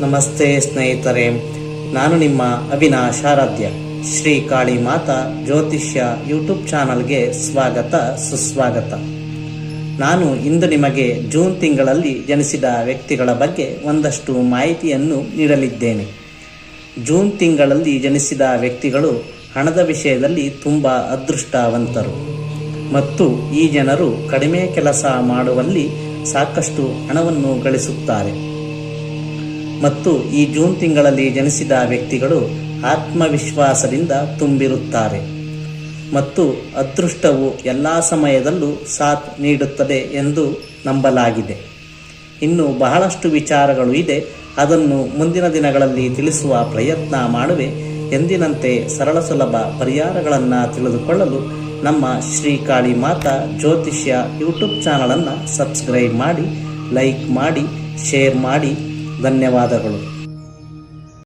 ನಮಸ್ತೆ ಸ್ನೇಹಿತರೆ, ನಾನು ನಿಮ್ಮ ಅವಿನಾಶ್ ಆರಾಧ್ಯ ಶ್ರೀ ಕಾಳಿ ಮಾತಾ ಜ್ಯೋತಿಷ್ಯ ಯೂಟ್ಯೂಬ್ ಚಾನಲ್ಗೆ ಸ್ವಾಗತ, ಸುಸ್ವಾಗತ. ನಾನು ಇಂದು ನಿಮಗೆ ಜೂನ್ ತಿಂಗಳಲ್ಲಿ ಜನಿಸಿದ ವ್ಯಕ್ತಿಗಳ ಬಗ್ಗೆ ಒಂದಷ್ಟು ಮಾಹಿತಿಯನ್ನು ನೀಡಲಿದ್ದೇನೆ. ಜೂನ್ ತಿಂಗಳಲ್ಲಿ ಜನಿಸಿದ ವ್ಯಕ್ತಿಗಳು ಹಣದ ವಿಷಯದಲ್ಲಿ ತುಂಬ ಅದೃಷ್ಟವಂತರು. ಮತ್ತು ಈ ಜನರು ಕಡಿಮೆ ಕೆಲಸ ಮಾಡುವಲ್ಲಿ ಸಾಕಷ್ಟು ಹಣವನ್ನು ಗಳಿಸುತ್ತಾರೆ. ಮತ್ತು ಈ ಜೂನ್ ತಿಂಗಳಲ್ಲಿ ಜನಿಸಿದ ವ್ಯಕ್ತಿಗಳು ಆತ್ಮವಿಶ್ವಾಸದಿಂದ ತುಂಬಿರುತ್ತಾರೆ. ಮತ್ತು ಅದೃಷ್ಟವು ಎಲ್ಲ ಸಮಯದಲ್ಲೂ ಸಾಥ್ ನೀಡುತ್ತದೆ ಎಂದು ನಂಬಲಾಗಿದೆ. ಇನ್ನು ಬಹಳಷ್ಟು ವಿಚಾರಗಳು ಇದೆ, ಅದನ್ನು ಮುಂದಿನ ದಿನಗಳಲ್ಲಿ ತಿಳಿಸುವ ಪ್ರಯತ್ನ ಮಾಡುವೆ. ಎಂದಿನಂತೆ ಸರಳ ಸುಲಭ ಪರಿಹಾರಗಳನ್ನು ತಿಳಿದುಕೊಳ್ಳಲು ನಮ್ಮ ಶ್ರೀ ಕಾಳಿ ಮಾತಾ ಜ್ಯೋತಿಷ್ಯ ಯೂಟ್ಯೂಬ್ ಚಾನಲನ್ನು ಸಬ್ಸ್ಕ್ರೈಬ್ ಮಾಡಿ, ಲೈಕ್ ಮಾಡಿ, ಶೇರ್ ಮಾಡಿ. ಧನ್ಯವಾದಗಳು.